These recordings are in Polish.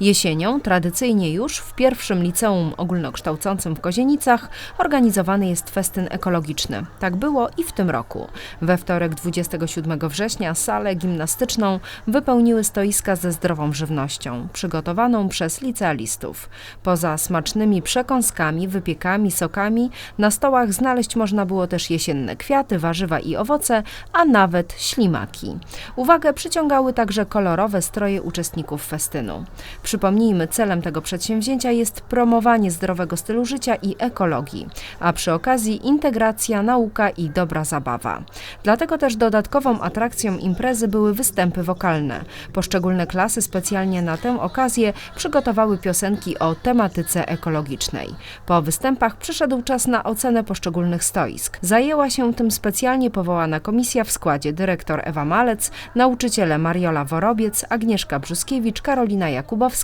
Jesienią, tradycyjnie już w pierwszym liceum ogólnokształcącym w Kozienicach, organizowany jest festyn ekologiczny. Tak było i w tym roku. We wtorek 27 września salę gimnastyczną wypełniły stoiska ze zdrową żywnością, przygotowaną przez licealistów. Poza smacznymi przekąskami, wypiekami, sokami, na stołach znaleźć można było też jesienne kwiaty, warzywa i owoce, a nawet ślimaki. Uwagę przyciągały także kolorowe stroje uczestników festynu. Przypomnijmy, celem tego przedsięwzięcia jest promowanie zdrowego stylu życia i ekologii, a przy okazji integracja, nauka i dobra zabawa. Dlatego też dodatkową atrakcją imprezy były występy wokalne. Poszczególne klasy specjalnie na tę okazję przygotowały piosenki o tematyce ekologicznej. Po występach przyszedł czas na ocenę poszczególnych stoisk. Zajęła się tym specjalnie powołana komisja w składzie dyrektor Ewa Malec, nauczyciele Mariola Worobiec, Agnieszka Brzuskiewicz, Karolina Jakubowska,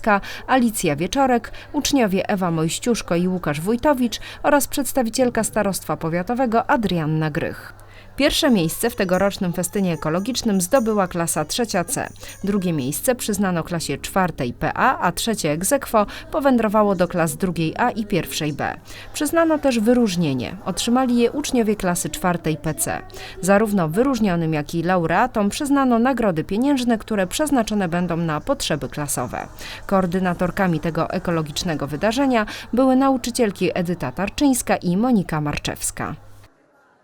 Alicja Wieczorek, uczniowie Ewa Mojściuszko i Łukasz Wójtowicz oraz przedstawicielka starostwa powiatowego Adrianna Grych. Pierwsze miejsce w tegorocznym festynie ekologicznym zdobyła klasa trzecia C. Drugie miejsce przyznano klasie czwartej PA, a trzecie egzekwo powędrowało do klas drugiej A i pierwszej B. Przyznano też wyróżnienie. Otrzymali je uczniowie klasy czwartej PC. Zarówno wyróżnionym, jak i laureatom przyznano nagrody pieniężne, które przeznaczone będą na potrzeby klasowe. Koordynatorkami tego ekologicznego wydarzenia były nauczycielki Edyta Tarczyńska i Monika Marczewska.